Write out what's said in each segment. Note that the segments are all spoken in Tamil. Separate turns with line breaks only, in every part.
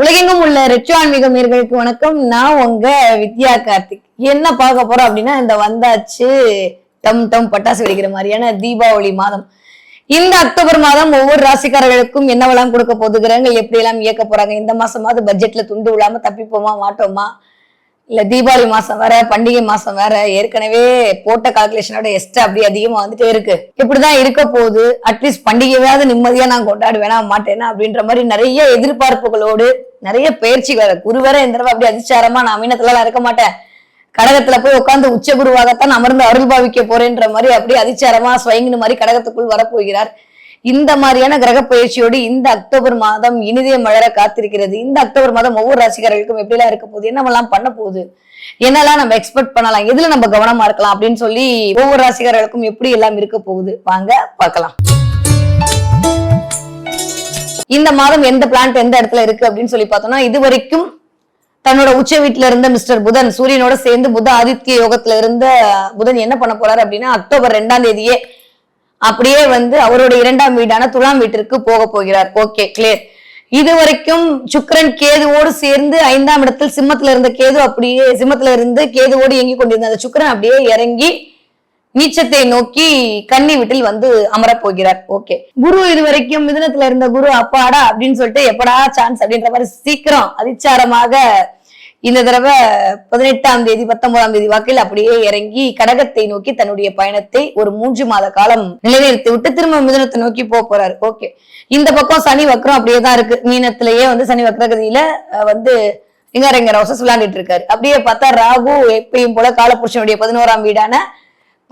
உலகெங்கும் உள்ள ரெட்ரோ ஆன்மீக நேர்களுக்கு வணக்கம். நான் உங்க வித்யா கார்த்திக். என்ன பார்க்க போறோம் அப்படின்னா இந்த வந்தாச்சு டம் டம் பட்டாசு வெடிக்கிற மாதிரியான தீபாவளி மாதம். இந்த அக்டோபர் மாதம் ஒவ்வொரு ராசிக்காரர்களுக்கும் என்னவெல்லாம் கொடுக்க போதுகிறாங்க கிரகங்கள் எப்படி எல்லாம் இயக்க போறாங்க இந்த மாசமாவது பட்ஜெட்ல துண்டு விழாம தப்பிப்போமா மாட்டோமா? இல்ல தீபாவளி மாசம் வேற பண்டிகை மாசம் வேற ஏற்கனவே போட்ட கால்குலேஷனோட எஸ்ட் அப்படி அதிகமா வந்துட்டே இருக்கு. இப்படிதான் இருக்க போகுது. அட்லீஸ்ட் பண்டிகையாவது நிம்மதியா நான் கொண்டாடுவேனா மாட்டேனா அப்படின்ற மாதிரி நிறைய எதிர்பார்ப்புகளோடு நிறைய பயிற்சிகள் குரு வேற இந்த தடவை அப்படி அதிச்சாரமா நான் மீனத்துல இருக்க மாட்டேன். கடகத்துல போய் உட்காந்து உச்ச குருவாகத்தான் அமர்ந்து அருள் பாவிக்க போறேன்ற மாதிரி அப்படியே அதிச்சாரமா ஸ்வயங்கின மாதிரி கடகத்துக்குள் வரப்போகிறார். இந்த மாதிரியான கிரக பயிற்சியோடு இந்த அக்டோபர் மாதம் இனிதே மலர காத்திருக்கிறது. இந்த அக்டோபர் மாதம் ஒவ்வொரு ராசிக்காரர்களுக்கும் எப்படிலாம் இருக்க போகுது? என்னவெல்லாம் பண்ண போகுது? என்னெல்லாம் நம்ம எக்ஸ்பெக்ட் பண்ணலாம்? எதுல நம்ம கவனமா இருக்கலாம்? அப்படின்னு சொல்லி ஒவ்வொரு ராசிக்காரர்களுக்கும் எப்படி எல்லாம் இருக்க போகுது? வாங்க பார்க்கலாம். இந்த மாதம் எந்த பிளான்ட் எந்த இடத்துல இருக்கு அப்படின்னு சொல்லி பார்த்தோம்னா இது வரைக்கும் தன்னோட உச்ச வீட்டுல இருந்த மிஸ்டர் புதன் சூரியனோட சேர்ந்து புத ஆதித்ய யோகத்துல இருந்த புதன் என்ன பண்ண போறாரு அப்படின்னா அக்டோபர் ரெண்டாம் தேதியே அப்படியே வந்து அவருடைய இரண்டாம் வீடான துலாம் வீட்டிற்கு போக போகிறார். ஓகே கிளியர் இது வரைக்கும் கேதுவோடு சேர்ந்து ஐந்தாம் இடத்தில் சிம்மத்துல இருந்த கேது அப்படியே சிம்மத்துல இருந்து கேதுவோடு இயங்கி கொண்டிருந்த அந்த சுக்கிரன் அப்படியே இறங்கி நீச்சத்தை நோக்கி கன்னி வீட்டில் வந்து அமரப் போகிறார். ஓகே குரு இது வரைக்கும் மிதுனத்துல இருந்த குரு அப்பாடா அப்படின்னு சொல்லிட்டு எப்படா சான்ஸ் அப்படின்ற மாதிரி சீக்கிரம் அதிச்சாரமாக இந்த தடவை பதினெட்டாம் தேதி பத்தொன்பதாம் தேதி வாக்கில் அப்படியே இறங்கி கடகத்தை நோக்கி தன்னுடைய பயணத்தை ஒரு மூன்று மாத காலம் நிலைநிறுத்தி விட்டு திரும்ப மிதனத்தை நோக்கி போக போறாரு. ஓகே இந்த பக்கம் சனி வக்கரம் அப்படியே தான் இருக்கு. மீனத்திலேயே வந்து சனி வக்ரகதியில வந்து வந்து இங்கரங்க ரோசஸ் விளையாண்டுட்டு இருக்காரு. அப்படியே பார்த்தா ராகு எப்பயும் போல காலபுருஷனுடைய பதினோராம் வீடான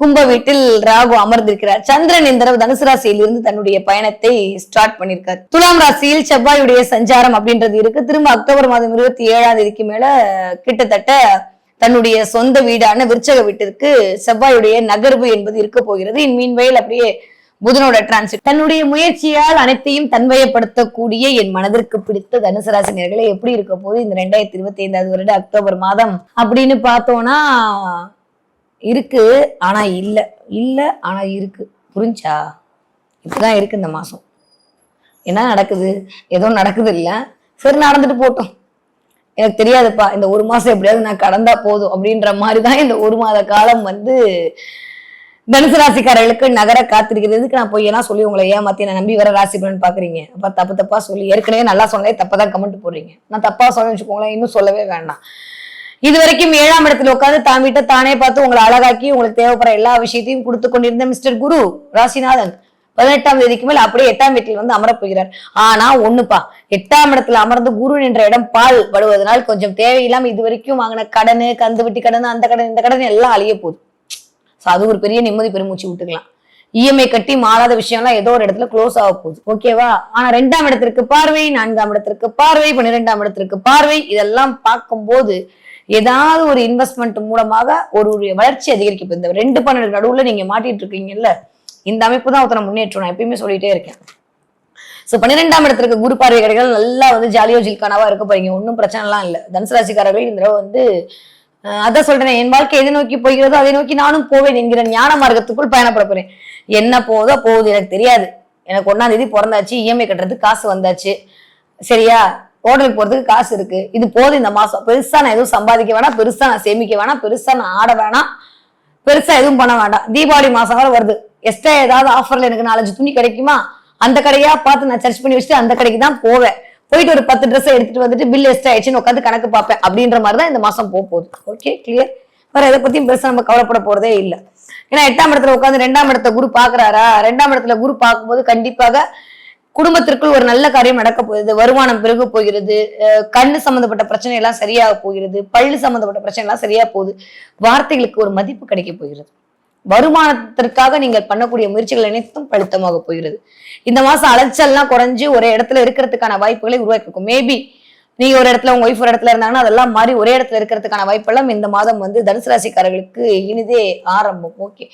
கும்ப வீட்டில் ராகு அமர்ந்திருக்கிறார். சந்திரன் இந்த தடவை தனுசு ராசியில் இருந்து தன்னுடைய பயணத்தை ஸ்டார்ட் பண்ணிருக்காரு. துலாம் ராசியில் செவ்வாயுடைய சஞ்சாரம் அப்படின்றது இருக்கு. திரும்ப அக்டோபர் மாதம் இருபத்தி ஏழாம் தேதிக்கு மேல கிட்டத்தட்ட தன்னுடைய சொந்த வீடான விருச்சக வீட்டிற்கு செவ்வாயுடைய நகர்வு என்பது இருக்க போகிறது. இன் மீன்வெயில் அப்படியே புதனோட டிரான்சிட் தன்னுடைய முயற்சியால் அனைத்தையும் தன்வயப்படுத்தக்கூடிய என் மனதிற்கு பிடித்த தனுசு ராசி எப்படி இருக்க போது இந்த ரெண்டாயிரத்தி இருபத்தி ஐந்தாவது வருட அக்டோபர் மாதம் அப்படின்னு பார்த்தோம்னா இருக்கு ஆனா இல்ல. இல்ல ஆனா இருக்கு. புரிஞ்சா? இப்படிதான் இருக்கு இந்த மாசம். என்ன நடக்குது? ஏதோ நடக்குது இல்ல. சரி நடந்துட்டு போட்டோம். எனக்கு தெரியாதுப்பா இந்த ஒரு மாசம் எப்படியாவது நான் கடந்தா போதும் அப்படின்ற மாதிரி தான் இந்த ஒரு மாத காலம் வந்து தனுசு ராசிக்காரர்களுக்கு நகர காத்திருக்கிறது. எதுக்கு நான் போய் எல்லாம் சொல்லி உங்களை ஏமாத்தி நான் நம்பி வர ராசி பலன் பாக்குறீங்க. அப்ப தப்பு தப்பா சொல்லி ஏற்கனவே நல்லா சொன்னதே தப்பா தான் கமெண்ட் போடுறீங்க. நான் தப்பா சொன்னேன்னு வச்சுக்கோங்களேன் இன்னும் சொல்லவே வேண்டாம். இது வரைக்கும் ஏழாம் இடத்துல உட்காந்து தான் வீட்டை தானே பார்த்து உங்களை அழகாக்கி உங்களுக்கு தேவைப்படுற எல்லா விஷயத்தையும் கொடுத்து கொண்டிருந்த மிஸ்டர் குரு ராசிநாதன். பதினெட்டாம் தேதிக்கு மேல அப்படியே எட்டாம் வீட்டில் வந்து அமரப் போகிறார். ஆனா ஒண்ணுப்பா எட்டாம் இடத்துல அமர்ந்து குரு என்ற இடம் பால் படுவதனால் கொஞ்சம் தேவையில்லாம இது வரைக்கும் வாங்கின கடனு கந்து வட்டி கடன் அந்த கடன் இந்த கடன் எல்லாம் அழிய போகுது. ஸோ அது ஒரு பெரிய நிம்மதி பெருமூச்சு விட்டுக்கலாம். இஎம்ஐ கட்டி மாறாத விஷயம்லாம் ஏதோ ஒரு இடத்துல க்ளோஸ் ஆக போகுது. ஓகேவா ஆனா ரெண்டாம் இடத்திற்கு பார்வை நான்காம் இடத்திற்கு பார்வை பன்னிரெண்டாம் இடத்திற்கு பார்வை இதெல்லாம் பார்க்கும்போது ஏதாவது ஒரு இன்வெஸ்ட்மெண்ட் மூலமாக ஒரு வளர்ச்சி அதிகரிக்க இந்த ரெண்டு பன்னெண்டு நடுவுல நீங்க மாட்டிட்டு இருக்கீங்கல்ல இந்த அமைப்பு தான் ஒருத்தனை முன்னேற்றம் நான் எப்பயுமே சொல்லிட்டே இருக்கேன். சோ பன்னிரெண்டாம் இடத்திற்கு குரு பார்வை கிடைகள் நல்லா வந்து ஜாலியோ ஜில்கானாவா இருக்க போறீங்க. ஒன்றும் பிரச்சனைலாம் இல்லை. தனுசு ராசிக்காரர்கள் இந்த தடவை வந்து அதான் சொல்றேன் என் வாழ்க்கை எதை நோக்கி போகிறதோ அதை நோக்கி நானும் போவேன் என்கிற ஞான மார்க்கத்துக்குள் பயணப்பட போறேன். என்ன போதோ போகுது எனக்கு தெரியாது. எனக்கு ஒன்னாம் தேதி பிறந்தாச்சு இஎம்ஐ கட்டுறதுக்கு காசு வந்தாச்சு. சரியா? ஹோட்டலுக்கு போறதுக்கு காசு இருக்கு. இது போதும் இந்த மாசம். பெருசா நான் எதுவும் சம்பாதிக்க வேணாம். பெருசா நான் சேமிக்க வேணாம். பெருசா நான் ஆட வேணாம். பெருசா எதுவும் பண்ண வேண்டாம். தீபாவளி மாசம் வர வருது. எக்ஸ்ட்ரா ஏதாவது ஆஃபர்ல எனக்கு நாலஞ்சு துணி கிடைக்குமா? அந்த கடையா பார்த்து நான் சர்ச் பண்ணி வச்சுட்டு அந்த கடைக்கு தான் போவேன். போயிட்டு ஒரு பத்து ட்ரெஸ் எடுத்துட்டு வந்துட்டு பில் எக்ஸ்ட்ரா ஆயிடுச்சுன்னு உட்காந்து கணக்கு பார்ப்பேன். அப்படின்ற மாதிரி தான் இந்த மாசம் போக போகுது. ஓகே கிளியர் வேற எதை பத்தியும் பெருசா நம்ம கவலைப்பட போறதே இல்லை. ஏன்னா எட்டாம் இடத்துல உட்காந்து ரெண்டாம் இடத்த குரு பாக்குறாரா ரெண்டாம் இடத்துல குரு பார்க்கும்போது கண்டிப்பாக குடும்பத்திற்குள் ஒரு நல்ல காரியம் நடக்க போகிறது வருமானம் பெருக போகிறது கண்ணு சம்பந்தப்பட்ட பிரச்சனை எல்லாம் சரியாக போகிறது பள்ளு சம்பந்தப்பட்ட பிரச்சனை எல்லாம் சரியா போகுது வார்த்தைகளுக்கு ஒரு மதிப்பு கிடைக்க போகிறது. வருமானத்திற்காக நீங்கள் பண்ணக்கூடிய முயற்சிகள் அனைத்தும் பழுத்தமாக போகிறது. இந்த மாசம் அலைச்சல்லாம் குறைஞ்சு ஒரு இடத்துல இருக்கிறதுக்கான வாய்ப்புகளை உருவாக்கிருக்கும் மேபி நீங்க ஒரு இடத்துல உங்க ஒய்ஃப் ஒரு இடத்துல இருந்தாங்கன்னா அதெல்லாம் மாதிரி ஒரே இடத்துல இருக்கிறதுக்கான வாய்ப்பெல்லாம் இந்த மாதம் வந்து தனுசு ராசிக்காரர்களுக்கு இனிதே ஆரம்பம். ஓகே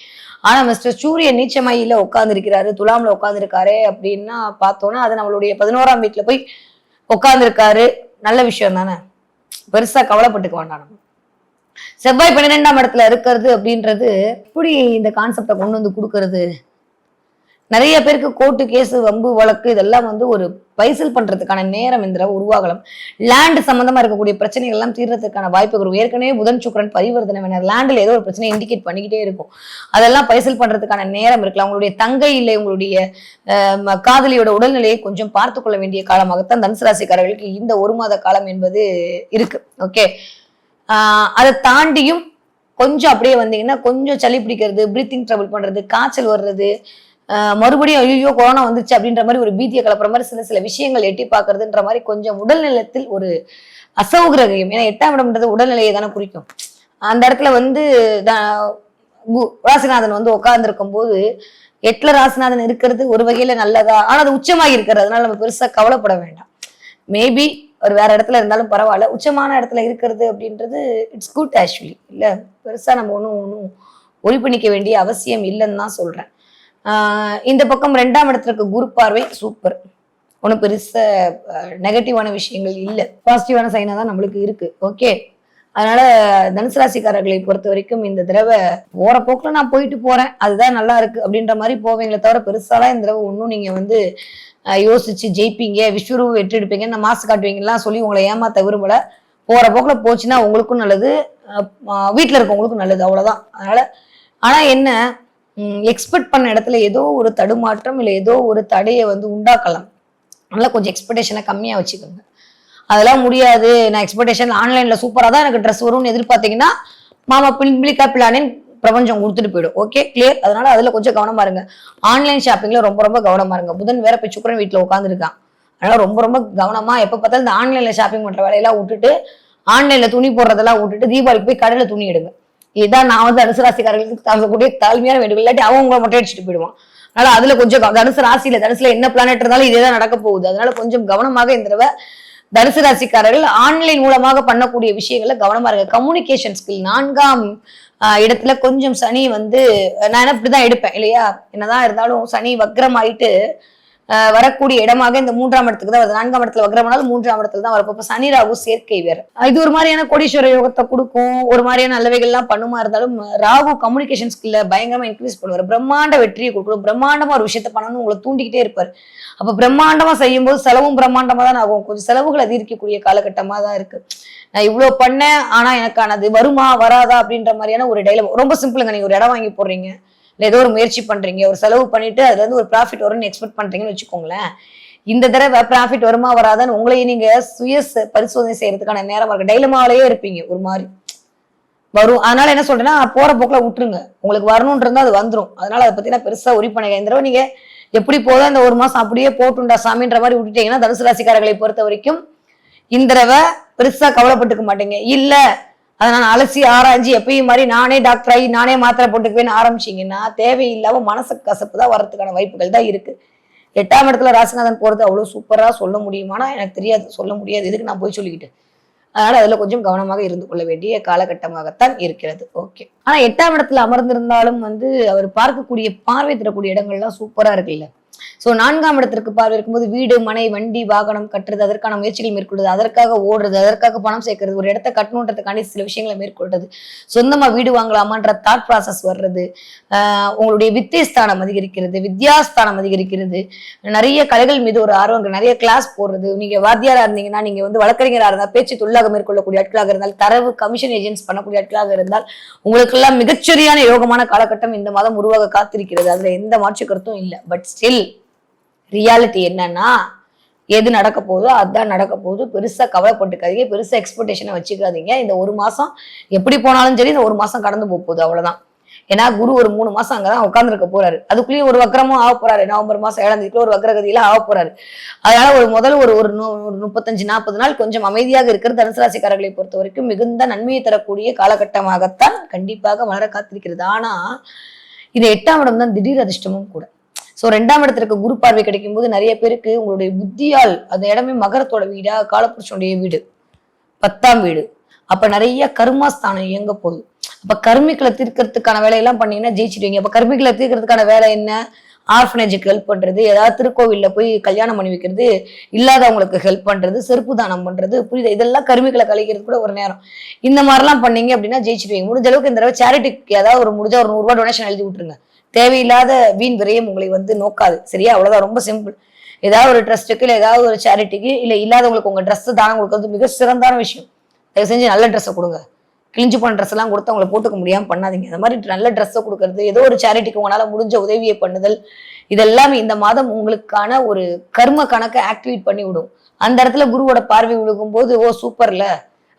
ஆனா மிஸ்டர் சூரியன் நீச்சமாயில உட்கார்ந்துருக்கிறாரு துலாம்ல உட்காந்துருக்காரு அப்படின்னா பார்த்தோன்னா அது நம்மளுடைய பதினோராம் வீட்டுல போய் உட்கார்ந்துருக்காரு. நல்ல விஷயம் தானே? பெருசா கவலைப்பட்டுக்க வேண்டாம் நம்ம. செவ்வாய் பன்னிரெண்டாம் இடத்துல இருக்கிறது அப்படின்றது எப்படி இந்த கான்செப்டை கொண்டு வந்து கொடுக்கறது? நிறைய பேருக்கு கோர்ட்டு கேஸு வம்பு வழக்கு இதெல்லாம் வந்து ஒரு பைசல் பண்றதுக்கான நேரம் இந்த உருவாகலாம். லேண்ட் சம்பந்தமா இருக்கக்கூடிய பிரச்சனைகள் எல்லாம் தீர்றதுக்கான வாய்ப்பு வரும் ஏற்கனவே புதன் சுக்கரன் பரிவர்த்தனை வேணும் லேண்டில் ஏதோ ஒரு பிரச்சனை இண்டிகேட் பண்ணிக்கிட்டே இருக்கும். அதெல்லாம் பைசல் பண்றதுக்கான நேரம் இருக்கலாம். உங்களுடைய தங்கை இல்லை உங்களுடைய காதலியோட உடல்நிலையை கொஞ்சம் பார்த்து கொள்ள வேண்டிய காலமாகத்தான் தனுசு ராசிக்காரர்களுக்கு இந்த ஒரு மாத காலம் என்பது இருக்கு. ஓகே அதை தாண்டியும் கொஞ்சம் அப்படியே வந்தீங்கன்னா கொஞ்சம் சளி பிடிக்கிறது பிரீத்திங் ட்ரபிள் பண்றது காய்ச்சல் வர்றது மறுபடியும் ஐயோ கொரோனா வந்துச்சு அப்படின்ற மாதிரி ஒரு பீதியை கலப்புற மாதிரி சில சில விஷயங்கள் எட்டி பார்க்கறதுன்ற மாதிரி கொஞ்சம் உடல்நலத்தில் ஒரு அசௌகரியம் ஏன்னா எட்டாம் இடம்ன்றது உடல்நிலையை தானே குறிக்கும். அந்த இடத்துல வந்து ராசிநாதன் வந்து உட்கார்ந்துருக்கும் போது எட்டுல ராசிநாதன் இருக்கிறது ஒரு வகையில நல்லதா? ஆனா அது உச்சமாகி இருக்கிறது. அதனால நம்ம பெருசா கவலைப்பட வேண்டாம். மேபி ஒரு வேற இடத்துல இருந்தாலும் பரவாயில்ல. உச்சமான இடத்துல இருக்கிறது அப்படின்றது இட்ஸ் குட் ஆக்சுவலி இல்ல பெருசா நம்ம ஒன்றும் ஒன்றும் ஒளி பண்ணிக்க வேண்டிய அவசியம் இல்லைன்னு தான் சொல்றேன். இந்த பக்கம் ரெண்டாம் இடத்துல இருக்க குரு பார்வை சூப்பர் ஒன்றும் பெருச நெகட்டிவான விஷயங்கள் இல்லை. பாசிட்டிவான சைனாக தான் நம்மளுக்கு இருக்கு. ஓகே அதனால தனுசு ராசிக்காரர்களை பொறுத்த வரைக்கும் இந்த தடவை போற போக்குல நான் போயிட்டு போறேன். அதுதான் நல்லா இருக்கு அப்படின்ற மாதிரி போவீங்களே தவிர பெருசாலாம் இந்த தடவை ஒன்றும் நீங்க வந்து யோசிச்சு ஜெயிப்பீங்க விஸ்வரூப வெற்றி எடுப்பீங்க நான் மாசு காட்டுவீங்கலாம் சொல்லி உங்களை ஏமாத்த விரும்பல. போற போக்குல போச்சுன்னா உங்களுக்கும் நல்லது வீட்டில் வீட்டுல இருக்கவங்களுக்கும் நல்லது அவ்வளவுதான். அதனால ஆனா என்ன எக்ஸ்பெக்ட் பண்ண இடத்துல ஏதோ ஒரு தடுமாற்றம் இல்லை ஏதோ ஒரு தடையை வந்து உண்டாக்கலாம். அதனால கொஞ்சம் எக்ஸ்பெக்டேஷனை கம்மியாக வச்சுக்கோங்க. அதெல்லாம் முடியாது. நான் எக்ஸ்பெக்டேஷன் ஆன்லைனில் சூப்பராக தான் எனக்கு ட்ரெஸ் வரும்னு எதிர்பார்த்தீங்கன்னா மாமா பிள்ளைக்கா பிளானின் பிரபஞ்சம் கொடுத்துட்டு போயிடும். ஓகே கிளியர் அதனால அதில் கொஞ்சம் கவனமா இருங்க. ஆன்லைன் ஷாப்பிங்கில் ரொம்ப ரொம்ப கவனமா இருங்க. புதன் வேற போய் சுக்கரன் வீட்டில் உட்காந்துருக்கான் அதனால் ரொம்ப ரொம்ப கவனமாக எப்போ பார்த்தாலும் இந்த ஆன்லைனில் ஷாப்பிங் பண்ணுற வேலையெல்லாம் விட்டுட்டு ஆன்லைனில் துணி போடுறதெல்லாம் விட்டுட்டு தீபாவளிக்கு போய் கடையில் துணி எடுங்க. இதுதான் நான் வந்து தனுசு ராசிக்காரர்களுக்கு தரக்கூடிய தாழ்மையான வேண்டுகோள். இல்லாட்டி அவங்க உங்களை மொட்டை அடிச்சுட்டு போயிடுவான். அதனால அதுல கொஞ்சம் தனுசு ராசியில தனுசுல என்ன பிளானட் இருந்தாலும் இதே தான் நடக்க போகுது. அதனால கொஞ்சம் கவனமாக இந்த தடவை தனுசு ராசிக்காரர்கள் ஆன்லைன் மூலமாக பண்ணக்கூடிய விஷயங்கள்ல கவனமா இருங்க. கம்யூனிகேஷன் ஸ்கில் நான்காம் இடத்துல கொஞ்சம் சனி வந்து நான் என்ன இப்படிதான் எடுப்பேன் இல்லையா? என்னதான் இருந்தாலும் சனி வக்ரம் ஆயிட்டு வரக்கூடிய இடமாக இந்த மூன்றாம் இடத்துக்கு தான் வருது. நான்காம் இடத்துல வக்ரமானாலும் மூன்றாம் இடத்துல தான் வரப்போ சனி ராகு சேர்க்கை வேறு. இது ஒரு மாதிரியான கோடீஸ்வர யோகத்தை கொடுக்கும். ஒரு மாதிரியான நல்லவைகள்லாம் பண்ணுமா இருந்தாலும் ராகு கம்யூனிகேஷன் ஸ்கில்ல பயங்கரமா இன்க்ரீஸ் பண்ணுவார். பிரம்மாண்ட வெற்றியை கொடுக்கணும். பிரம்மாண்டமா ஒரு விஷயத்த பண்ணணும்னு உங்களை தூண்டிக்கிட்டே இருப்பார். அப்ப பிரம்மாண்டமா செய்யும்போது செலவும் பிரம்மாண்டமா தான் ஆகும். கொஞ்சம் செலவுகள் அதிகரிக்கக்கூடிய காலகட்டமா தான் இருக்கு. நான் இவ்வளவு பண்ணேன் ஆனா எனக்கானது வருமா வராதா அப்படின்ற மாதிரியான ஒரு டைலம் ரொம்ப சிம்பிளுங்க நீங்க ஒரு இடம் வாங்கி போடுறீங்க. இல்லை ஏதோ ஒரு முயற்சி பண்ணுறீங்க ஒரு செலவு பண்ணிட்டு அதுலேருந்து ஒரு ப்ராஃபிட் வரும்னு எக்ஸ்பெக்ட் பண்ணுறீங்கன்னு வச்சுக்கோங்களேன். இந்த தடவை ப்ராஃபிட் வருமா வராதான்னு உங்களையும் நீங்கள் சுய ச- பரிசோதனை செய்யறதுக்கான நேரமாக இருக்கும் டைலமாவிலேயே இருப்பீங்க ஒரு மாதிரி. வரும். அதனால என்ன சொல்றேன்னா போற போக்கில் விட்டுருங்க. உங்களுக்கு வரணும்னு அது வந்துடும் அதனால அதை பத்தி நான் பெருசா உரி பண்ணுங்க இந்த தடவை நீங்க எப்படி போதும் இந்த ஒரு மாசம் அப்படியே போட்டுண்டா சாமின்ற மாதிரி விட்டுட்டீங்கன்னா தனுசு ராசிக்காரர்களை பொறுத்த வரைக்கும் இந்த தடவை பெருசா கவலைப்பட்டுக்க மாட்டீங்க. இல்லை அதை நான் அலசி ஆராய்ஞ்சு எப்பயும் மாதிரி நானே டாக்டர் ஆகி நானே மாத்திரை போட்டுக்குவேன்னு ஆரம்பிச்சீங்கன்னா தேவையில்லாம மனசு கசப்பு தான் வர்றதுக்கான வாய்ப்புகள் தான் இருக்கு. எட்டாம் இடத்துல ராசிநாதன் போறது அவ்வளோ சூப்பராக சொல்ல முடியுமானா எனக்கு தெரியாது. சொல்ல முடியாது. இதுக்கு நான் போய் சொல்லிக்கிட்டு. அதனால அதில் கொஞ்சம் கவனமாக இருந்து கொள்ள வேண்டிய காலகட்டமாகத்தான் இருக்கிறது. ஓகே ஆனால் எட்டாம் இடத்துல அமர்ந்திருந்தாலும் வந்து அவர் பார்க்கக்கூடிய பார்வை தரக்கூடிய இடங்கள்லாம் சூப்பராக இருக்குல்ல. ஸோ நான்காம் இடத்திற்கு பார்வை இருக்கும்போது வீடு மனை வண்டி வாகனம் கட்டுறது அதற்கான முயற்சிகள் மேற்கொள்வது அதற்காக ஓடுறது அதற்காக பணம் சேர்க்கறது ஒரு இடத்த கட்டணுன்றதுக்காண்டி சில விஷயங்களை மேற்கொள்றது. சொந்தமாக வீடு வாங்கலாமான்ற தாட் ப்ராசஸ் வர்றது உங்களுடைய வித்தியஸ்தானம் அதிகரிக்கிறது வித்யாஸ்தானம் அதிகரிக்கிறது. நிறைய கலைகள் மீது ஒரு ஆர்வம் நிறைய கிளாஸ் போடுறது. நீங்க வாத்தியாரா இருந்தீங்கன்னா நீங்க வந்து வழக்கறிஞராக இருந்தால் பேச்சு தொழிலாக மேற்கொள்ளக்கூடிய ஆட்களாக இருந்தால் தரவு கமிஷன் ஏஜென்ட்ஸ் பண்ணக்கூடிய ஆட்களாக இருந்தால் உங்களுக்கெல்லாம் மிகச்சரியான யோகமான காலகட்டம் இந்த மாதம் உருவாக காத்திருக்கிறது. அதுல எந்த மாற்று கருத்தும் இல்லை. பட் ஸ்டில் ரியாலிட்டி என்னன்னா எது நடக்க போதோ அதுதான் நடக்க போகுது. பெருசாக கவலைப்பட்டுக்காதீங்க பெருசாக எக்ஸ்பெக்டேஷனை வச்சுக்காதீங்க. இந்த ஒரு மாதம் எப்படி போனாலும் சரி இந்த ஒரு மாதம் கடந்து போக போகுது அவ்வளோதான் ஏன்னா குரு ஒரு மூணு மாசம் அங்கதான் உட்காந்துருக்க போறாரு. அதுக்குள்ளேயும் ஒரு வக்கரமும் ஆக போறாரு. நவம்பர் மாசம் ஏழாம் தேதிக்குள்ள ஒரு வக்கரகதியில ஆக போறாரு. அதனால ஒரு முதல் ஒரு ஒரு நூ- ஒரு முப்பத்தஞ்சு நாற்பது நாள் கொஞ்சம் அமைதியாக இருக்கிற தனுசு ராசிக்காரர்களை பொறுத்த வரைக்கும் மிகுந்த நன்மையை தரக்கூடிய காலகட்டமாகத்தான் கண்டிப்பாக வளர காத்திருக்கிறது. ஆனா இது எட்டாம் இடம் தான் திடீர் அதிர்ஷ்டமும் கூட. சோ ரெண்டாம் இடத்திற்கு குரு பார்வை கிடைக்கும் போது நிறைய பேருக்கு உங்களுடைய புத்தியால் அந்த இடமே மகரத்தோட வீடா காலப்புருஷனுடைய வீடு பத்தாம் வீடு. அப்ப நிறைய கர்மாஸ்தானம் இயங்க போகுது. அப்ப கர்மிகளை தீர்க்கறதுக்கான வேலையெல்லாம் பண்ணீங்கன்னா ஜெயிச்சிடுவீங்க. அப்ப கர்மிகளை தீர்க்கறதுக்கான வேலை என்ன? ஆர்ஃபனேஜுக்கு ஹெல்ப் பண்றது ஏதாவது திருக்கோவில்ல போய் கல்யாணம் பண்ணி வைக்கிறது இல்லாதவங்களுக்கு ஹெல்ப் பண்றது செருப்பு தானம் பண்றது புரியுது? இதெல்லாம் கருமிகளை கழிக்கிறது கூட ஒரு நேரம். இந்த மாதிரிலாம் பண்ணீங்க அப்படின்னா ஜெயிச்சிடுவீங்க. முடிஞ்ச அளவுக்கு இந்த தடவை சேரிட்டிக்கு ஏதாவது ஒரு முடிஞ்ச ஒரு நூறுரூவா டொனேஷன் எழுதி விட்டுருங்க. தேவையில்லாத வீண் விரயம் உங்களை வந்து நோக்காது. சரியா? அவ்வளவுதான். ரொம்ப சிம்பிள் ஏதாவது ஒரு ட்ரஸ்ட்டுக்கு இல்லை ஏதாவது ஒரு சேரிட்டிக்கு இல்லை இல்லாதவங்களுக்கு உங்க ட்ரெஸ் தானம் கொடுக்கறது மிக சிறந்தான விஷயம். தயவு செஞ்சு நல்ல ட்ரெஸ்ஸை கொடுங்க. கிழிஞ்சு போன ட்ரெஸ் எல்லாம் கொடுத்து அவங்களை போட்டுக்க முடியாம பண்ணாதீங்க. அந்த மாதிரி நல்ல ட்ரெஸ்ஸை கொடுக்கறது ஏதோ ஒரு சேரிட்டிக்கு உங்களால் முடிஞ்ச உதவியை பண்ணுதல் இதெல்லாம் இந்த மாதம் உங்களுக்கான ஒரு கர்ம கணக்கை ஆக்டிவேட் பண்ணி விடும் அந்த இடத்துல குருவோட பார்வை விழுகும்போது ஓ சூப்பர்ல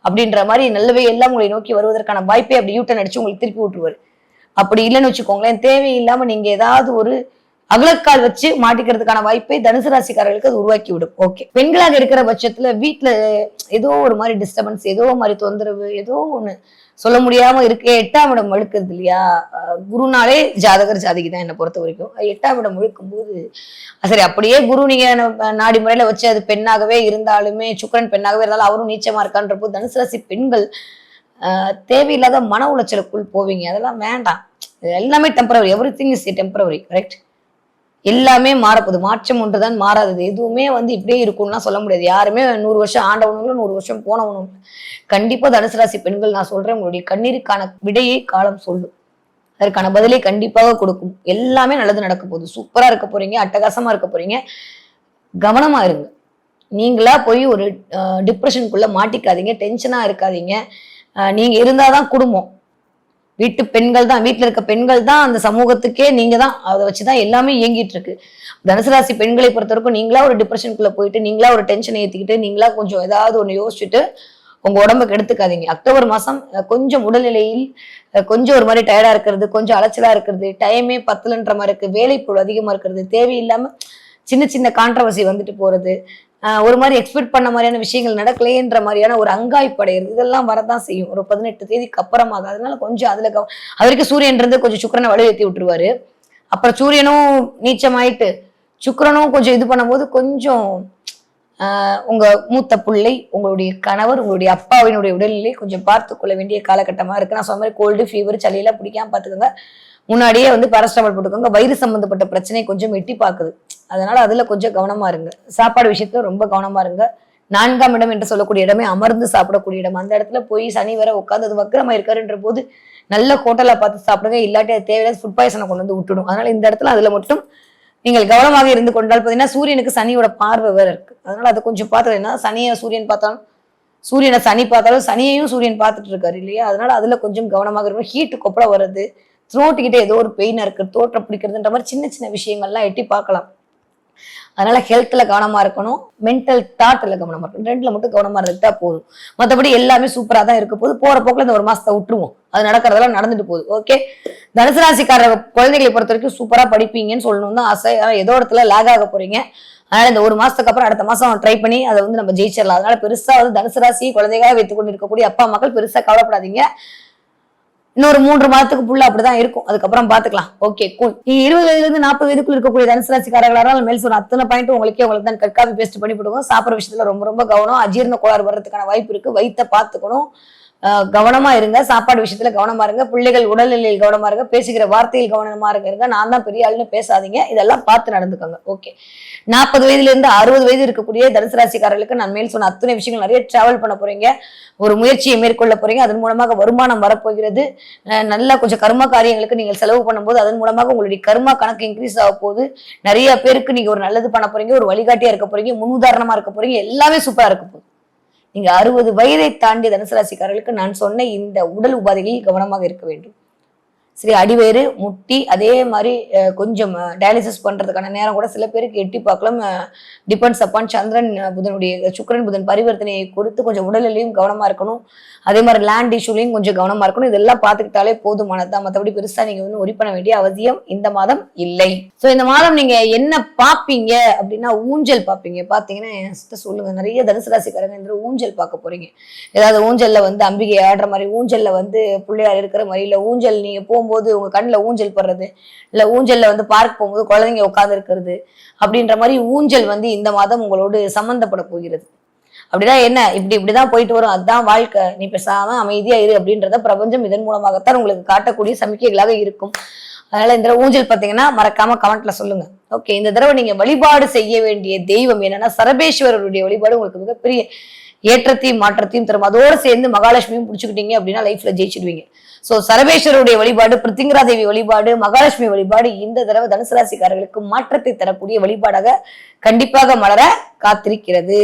அப்படின்ற மாதிரி நல்லவே எல்லாம் உங்களை நோக்கி வருவதற்கான வாய்ப்பை அப்படி யூட்டன் அடிச்சு உங்களுக்கு திருப்பி விட்டுருவாரு அப்படி இல்லைன்னு வச்சுக்கோங்களேன். தேவையில்லாம நீங்க ஏதாவது ஒரு அகலக்கால் வச்சு மாட்டிக்கிறதுக்கான வாய்ப்பை தனுசு ராசிக்காரர்களுக்கு அது உருவாக்கி விடும் ஓகே பெண்களாக இருக்கிற பட்சத்துல வீட்டுல ஏதோ ஒரு மாதிரி டிஸ்டர்பன்ஸ் ஏதோ மாதிரி தொந்தரவு ஏதோ ஒண்ணு சொல்ல முடியாம இருக்கு எட்டாம் இடம் முழுக்கிறது இல்லையா? குருனாலே ஜாதகர் ஜாதகி தான் என்னை பொறுத்த வரைக்கும். எட்டாம் இடம் முழுக்கும் போது சரி அப்படியே குரு நீங்க நாடி முறையில வச்சு அது பெண்ணாகவே இருந்தாலுமே சுக்கரன் பெண்ணாகவே இருந்தாலும் அவரும் நீச்சமா இருக்கான்ற போது தனுசு ராசி பெண்கள் தேவையில்லாத மன உளைச்சலுக்குள் போவீங்க. அதெல்லாம் வேண்டாம். இது எல்லாமே temporary everything is temporary correct எல்லாமே மாறப்போகுது. மாற்றம் ஒன்று தான் மாறாதது. எதுவுமே வந்து இப்படியே இருக்கும்லாம் சொல்ல முடியாது. யாருமே நூறு வருஷம் ஆண்டவனும் இல்லை நூறு வருஷம் போனவனும் இல்லை கண்டிப்பா தனுசு ராசி பெண்கள் நான் சொல்கிறேன் உங்களுடைய கண்ணீருக்கான விடையை காலம் சொல்லும். அதற்கான பதிலை கண்டிப்பாக கொடுக்கும். எல்லாமே நல்லது நடக்க போகுது. சூப்பராக இருக்க போகிறீங்க அட்டகாசமாக இருக்க போகிறீங்க கவனமாக இருங்க. நீங்களா போய் ஒரு டிப்ரெஷனுக்குள்ளே மாட்டிக்காதீங்க. டென்ஷனாக இருக்காதீங்க. நீங்க இருந்தால் தான் குடும்பம். வீட்டு பெண்கள் தான் வீட்டில் இருக்க பெண்கள் தான் அந்த சமூகத்துக்கே நீங்க தான் அதை வச்சுதான் எல்லாமே இயங்கிட்டு இருக்கு தனுசு ராசி பெண்களை பொறுத்த வரைக்கும் நீங்களா ஒரு டிப்ரெஷனுக்குள்ள போயிட்டு நீங்களா ஒரு டென்ஷன் ஏத்திக்கிட்டு நீங்களா கொஞ்சம் ஏதாவது ஒண்ணு யோசிச்சுட்டு உங்க உடம்புக்கு எடுத்துக்காதீங்க. அக்டோபர் மாசம் கொஞ்சம் உடல்நிலையில் கொஞ்சம் ஒரு மாதிரி டயர்டா இருக்கிறது கொஞ்சம் அலைச்சலா இருக்கிறது டைமே பத்தலன்ற மாதிரி இருக்கு வேலைப்பொழு அதிகமா இருக்கிறது தேவையில்லாம சின்ன சின்ன கான்ட்ரவர்சி வந்துட்டு போறது ஒரு மாதிரி எக்ஸ்பெக்ட் பண்ண மாதிரியான விஷயங்கள் நடக்கலையேன்ற மாதிரியான ஒரு அங்காய்ப்படையிறது இதெல்லாம் வரதான் செய்யும். ஒரு பதினெட்டு தேதிக்கு அப்புறமாக அதனால கொஞ்சம் அதுல கவ- அது வரைக்கும் சூரியன் கொஞ்சம் சுக்கிரனை வலுவேத்தி விட்டுருவாரு. அப்புறம் சூரியனும் நீச்சமாயிட்டு சுக்கரனும் கொஞ்சம் இது பண்ணும்போது கொஞ்சம் உங்க மூத்த பிள்ளை உங்களுடைய கணவர் உங்களுடைய அப்பாவினுடைய உடல்நிலை கொஞ்சம் பார்த்து கொள்ள வேண்டிய காலகட்டமா இருக்கு. நான் சொன்ன மாதிரி கோல்டு ஃபீவர் சளியெல்லாம் பிடிக்காம பாத்துக்கோங்க முன்னாடியே வந்து பாராஸ்டமால் போட்டுக்கோங்க. வயிறு சம்மந்தப்பட்ட பிரச்சனை கொஞ்சம் எட்டி பார்க்குது. அதனால அதுல கொஞ்சம் கவனமா இருங்க. சாப்பாடு விஷயத்துல ரொம்ப கவனமா இருங்க. நான்காம் இடம் என்று சொல்லக்கூடிய இடமே அமர்ந்து சாப்பிடக்கூடிய இடம். அந்த இடத்துல போய் சனி வர உட்காந்து அது வக்கரமா இருக்காருன்ற போது நல்ல ஹோட்டலா பார்த்து சாப்பிடுங்க. இல்லாட்டி அது தேவையில்லாத ஃபுட் பாய்சனை கொண்டு வந்து விட்டுடும். அதனால இந்த இடத்துல அதுல மட்டும் நீங்கள் கவனமாக இருந்து கொண்டால் பார்த்தீங்கன்னா சூரியனுக்கு சனியோட பார்வை வேற இருக்கு. அதனால அதை கொஞ்சம் பார்த்ததுன்னா சனியை சூரியன் பார்த்தாலும் சூரியனை சனி பார்த்தாலும் சனியையும் சூரியன் பார்த்துட்டு இருக்காரு இல்லையா? அதனால அதுல கொஞ்சம் கவனமாக இருக்கணும் ஹீட்டு கொப்பளம் வர்றது த்ரோட்டு ஏதோ ஒரு பெயின் இருக்குது தோற்றம் பிடிக்கிறதுன்ற மாதிரி சின்ன சின்ன விஷயங்கள்லாம் எட்டி பார்க்கலாம். அதனால ஹெல்த்ல கவனமா இருக்கணும். மென்டல் தாட்ல கவனமா இருக்கணும். ரெண்டுல மட்டும் கவனமா இருந்துட்டா போதும். மத்தபடி எல்லாமே சூப்பரா தான் இருக்க போது போற போக்குல இந்த ஒரு மாசத்தை விட்டுருவோம். அது நடக்கிறதெல்லாம் நடந்துட்டு போகுது. ஓகே தனுசு ராசிக்கார குழந்தைகளை பொறுத்த வரைக்கும் சூப்பரா படிப்பீங்கன்னு சொல்லணும் தான் ஆசை. ஏதோ இடத்துல லேக் ஆக போறீங்க. அதனால இந்த ஒரு மாசத்துக்கு அப்புறம் அடுத்த மாசம் ட்ரை பண்ணி அதை வந்து நம்ம ஜெயிச்சிடலாம். அதனால பெருசா வந்து தனுசு ராசி குழந்தைகளாக வைத்துக் கொண்டு இருக்கக்கூடிய அப்பா மக்கள் பெருசா கவலைப்படாதீங்க. இன்னொரு மூன்று மாதத்துக்கு புள்ள அப்படிதான் இருக்கும். அதுக்கப்புறம் பாத்துக்கலாம். ஓகே கூல் நீங்க இருபது வயதுல இருந்து நாற்பது வயதுக்குள்ள இருக்கக்கூடிய தனுசு மேல் சொன்ன அத்தனை பாயிண்ட் உங்களுக்கே உங்களுக்கு தான் கற்காவி பேஸ்ட் பண்ணி போடுவோம் சாப்பிட்ற விஷயத்துல ரொம்ப ரொம்ப கவனம். அஜீர்ண கோளாறு வர்றதுக்கான வாய்ப்பு இருக்கு. வயிற்ற பாத்துக்கணும். கவனமா இருங்க. சாப்பாடு விஷயத்துல கவனமா இருங்க. பிள்ளைகள் உடல்நிலையில் கவனமா இருங்க. பேசுகிற வார்த்தையில் கவனமா இருங்க. இருங்க. நான் தான் பெரிய ஆளுன்னு பேசாதீங்க. இதெல்லாம் பார்த்து நடந்துக்கோங்க. ஓகே. நாற்பது வயதுல இருந்து அறுபது வயது இருக்கக்கூடிய தனுசு ராசிக்காரர்களுக்கு நான் மேல் சொன்ன அத்தனை விஷயங்கள் நிறைய டிராவல் பண்ண போறீங்க. ஒரு முயற்சியை மேற்கொள்ள போறீங்க. அதன் மூலமாக வருமானம் வரப்போகிறது. நல்லா கொஞ்சம் கர்ம காரியங்களுக்கு நீங்கள் செலவு பண்ணும்போது அதன் மூலமாக உங்களுடைய கர்மா கணக்கு இன்க்ரீஸ் ஆக போகுது. நிறைய பேருக்கு நீங்க ஒரு நல்லது பண்ண போறீங்க. ஒரு வழிகாட்டியா இருக்க போறீங்க. முன்னுதாரணமா இருக்க போறீங்க. எல்லாமே சூப்பரா இருக்க போகுது. நீங்க அறுபது வயதை தாண்டி தனுசு ராசிக்காரர்களுக்கு நான் சொன்ன இந்த உடல் உபாதைகளில் கவனமாக இருக்க வேண்டும். சரி அடிவேறு முட்டி அதே மாதிரி கொஞ்சம் டயாலிசிஸ் பண்ணுறதுக்கான நேரம் கூட சில பேருக்கு எட்டி பார்க்கலாம். டிபெண்ட்ஸ் அப்பான் சந்திரன் புதனுடைய சுக்கிரன் புதன் பரிவர்த்தனையை கொடுத்து கொஞ்சம் உடல்நிலையும் கவனமாக இருக்கணும். அதே மாதிரி லேண்ட் இஷ்யூலையும் கொஞ்சம் கவனமாக இருக்கணும். இதெல்லாம் பார்த்துக்கிட்டாலே போதுமானதுதான் மற்றபடி பெருசாக நீங்கள் வந்து ஒரி பண்ண வேண்டிய அவசியம் இந்த மாதம் இல்லை. ஸோ இந்த மாதம் நீங்கள் என்ன பார்ப்பீங்க அப்படின்னா ஊஞ்சல் பார்ப்பீங்க. பார்த்தீங்கன்னா என் sister சொல்லுங்கள் நிறைய தனுசு ராசிக்காரங்க இந்த ஊஞ்சல் பார்க்க போகிறீங்க ஏதாவது ஊஞ்சலில் வந்து அம்பிகை ஆடுற மாதிரி ஊஞ்சலில் வந்து பிள்ளையார் இருக்கிற மாதிரி இல்லை ஊஞ்சல் நீங்கள் போகும் போகும்போது உங்க கண்ணில் ஊஞ்சல் படுறது இல்ல ஊஞ்சல்ல வந்து பார்க் போகும்போது குழந்தைங்க உட்கார்ந்து இருக்கிறது அப்படின்ற மாதிரி ஊஞ்சல் வந்து இந்த மாதம் உங்களோடு சம்மந்தப்பட போகிறது. அப்படிதான் என்ன? இப்படி இப்படிதான் போயிட்டு வரும். அதுதான் வாழ்க்கை. நீ பேசாம அமைதியா இரு அப்படின்றத பிரபஞ்சம் இதன் மூலமாகத்தான் உங்களுக்கு காட்டக்கூடிய சமிக்கைகளாக இருக்கும். அதனால இந்த தடவை ஊஞ்சல் பார்த்தீங்கன்னா மறக்காம கமெண்ட்ல சொல்லுங்க. ஓகே இந்த தடவை நீங்க வழிபாடு செய்ய வேண்டிய தெய்வம் என்னன்னா சரபேஸ்வரருடைய வழிபாடு உங்களுக்கு மிகப்பெரிய ஏற்றத்தையும் மாற்றத்தையும் தரும். அதோட சேர்ந்து மகாலட்சுமியும் பிடிச்சிக்கிட்டீங்க அப்படின்னா லைஃப்ல ஜெயிச்சிடுவீங்க. சோ சரபேஸ்வருடைய வழிபாடு பிருத்திங்கரா தேவி வழிபாடு மகாலட்சுமி வழிபாடு இந்த தடவை தனுசு ராசிக்காரர்களுக்கு மாற்றத்தை தரக்கூடிய வழிபாடாக கண்டிப்பாக மலர காத்திருக்கிறது.